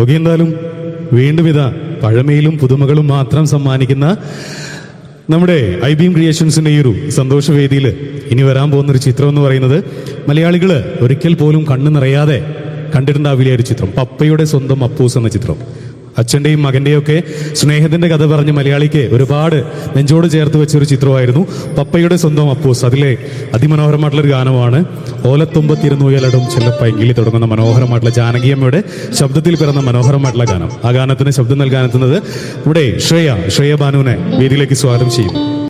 Okay എന്തായാലും വീണ്ടും ഇതാ പഴമയിലും പുതുമകളും മാത്രം സമ്മാനിക്കുന്ന നമ്മുടെ ഐ ബിം ക്രിയേഷൻസിന്റെ ഈ ഒരു സന്തോഷവേദിയിൽ ഇനി വരാൻ പോകുന്ന ഒരു ചിത്രം എന്ന് പറയുന്നത് മലയാളികൾ ഒരിക്കൽ പോലും കണ്ണു നിറയാതെ കണ്ടിട്ടുണ്ടാവില്ല ഒരു ചിത്രം. പപ്പയുടെ സ്വന്തം അപ്പൂസ് എന്ന ചിത്രം. അച്ഛന്റെയും മകന്റെയും ഒക്കെ സ്നേഹത്തിന്റെ കഥ പറഞ്ഞ് മലയാളിക്ക് ഒരുപാട് നെഞ്ചോട് ചേർത്ത് വെച്ചൊരു ചിത്രമായിരുന്നു. പപ്പയുടെ സ്വന്തം അപ്പൂസ്. അതിലെ അതിമനോഹരമായിട്ടുള്ളൊരു ഗാനമാണ് ഓലത്തുമ്പത്തിരുന്നുയലടും ചെല്ലപ്പൈങ്കിളി തുടങ്ങുന്ന മനോഹരമായിട്ടുള്ള ജാനകിയമ്മയുടെ ശബ്ദത്തിൽ പിറന്ന മനോഹരമായിട്ടുള്ള ഗാനം. ആ ഗാനത്തിന് ശബ്ദം നൽകാനെത്തുന്നത് ഇവിടെ ശ്രേയ ശ്രേയ ബാനുവിനെ വേദിയിലേക്ക് സ്വാഗതം ചെയ്യും